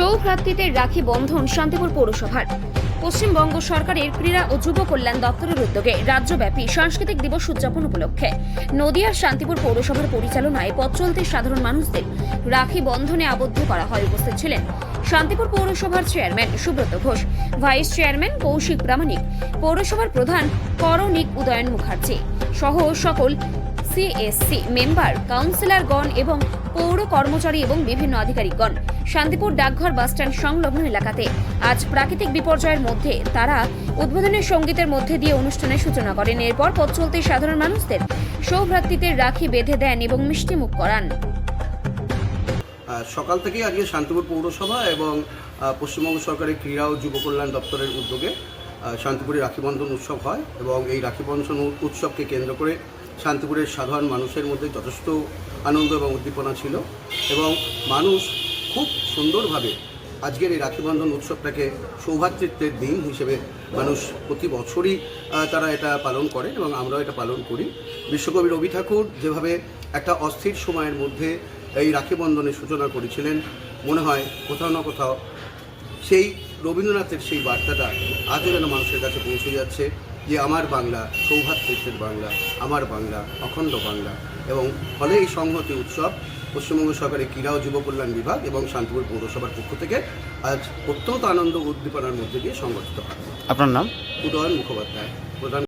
সৌভ্রাতৃতে রাখি বন্ধন শান্তিপুর পৌরসভার। পশ্চিমবঙ্গ সরকারের ক্রীড়া ও যুব কল্যাণ দপ্তরের উদ্যোগে রাজ্যব্যাপী সাংস্কৃতিক দিবস উদযাপন উপলক্ষে নদিয়ার শান্তিপুর পৌরসভার পরিচালনায় পথ চলতে সাধারণ মানুষদের রাখি বন্ধনে আবদ্ধ করা হয় উপস্থিত ছিলেন শান্তিপুর পৌরসভার chairman Subrata Ghosh, vice chairman Kaushik Pramanik, পৌরসভার প্রধান করণিক উদয়ন মুখার্জি সহ সকল সিএসসি মেম্বার, কাউন্সিলরগণ এবং পৌর কর্মচারী এবং বিভিন্ন আধিকারিকগণ শান্তিপুর ডাকঘর বাসস্ট্যান্ড সংলগ্ন এলাকাতে আজ প্রাকৃতিক বিপর্যয়ের মধ্যে তারা উদ্বোধনের সঙ্গীতের মধ্যে দিয়ে অনুষ্ঠানের সূচনা করেন। এরপর পথ চলতে সাধারণ মানুষদের সৌভ্রাতৃতে রাখি বেঁধে দেন এবং মিষ্টিমুখ করান। সকাল থেকেই আজকে শান্তিপুর পৌরসভা এবং পশ্চিমবঙ্গ সরকারের ক্রীড়া ও যুব কল্যাণ দপ্তরের উদ্যোগে শান্তিপুরে রাখিবন্ধন উৎসব হয় এবং এই রাখিবন্ধন উৎসবকে কেন্দ্র করে শান্তিপুরের সাধারণ মানুষের মধ্যে যথেষ্ট আনন্দ এবং উদ্দীপনা ছিল এবং মানুষ খুব সুন্দরভাবে আজকের এই রাখিবন্ধন উৎসবটাকে সৌভাতৃত্বের দিন হিসেবে মানুষ প্রতি বছরই তারা এটা পালন করে এবং আমরাও এটা পালন করি। বিশ্বকবি রবি ঠাকুর যেভাবে একটা অস্থির সময়ের মধ্যে এই রাখিবন্ধনের সূচনা করেছিলেন, মনে হয় কোথাও না কোথাও সেই রবীন্দ্রনাথের সেই বার্তাটা আজও যেন মানুষের কাছে পৌঁছে যাচ্ছে। যে আমার বাংলা সৌভাতৃত্বের বাংলা আমার বাংলা অখণ্ড বাংলা এবং ফলে এই সংহতি উৎসব পশ্চিমবঙ্গ সরকারের ক্রীড়া ও যুব কল্যাণ বিভাগ এবং শান্তিপুর পৌরসভার পক্ষ থেকে আজ অত্যন্ত আনন্দ উদ্দীপনার মধ্যে দিয়ে সংগঠিত হয়। আপনার নাম? উদয়ন মুখোপাধ্যায় প্রধান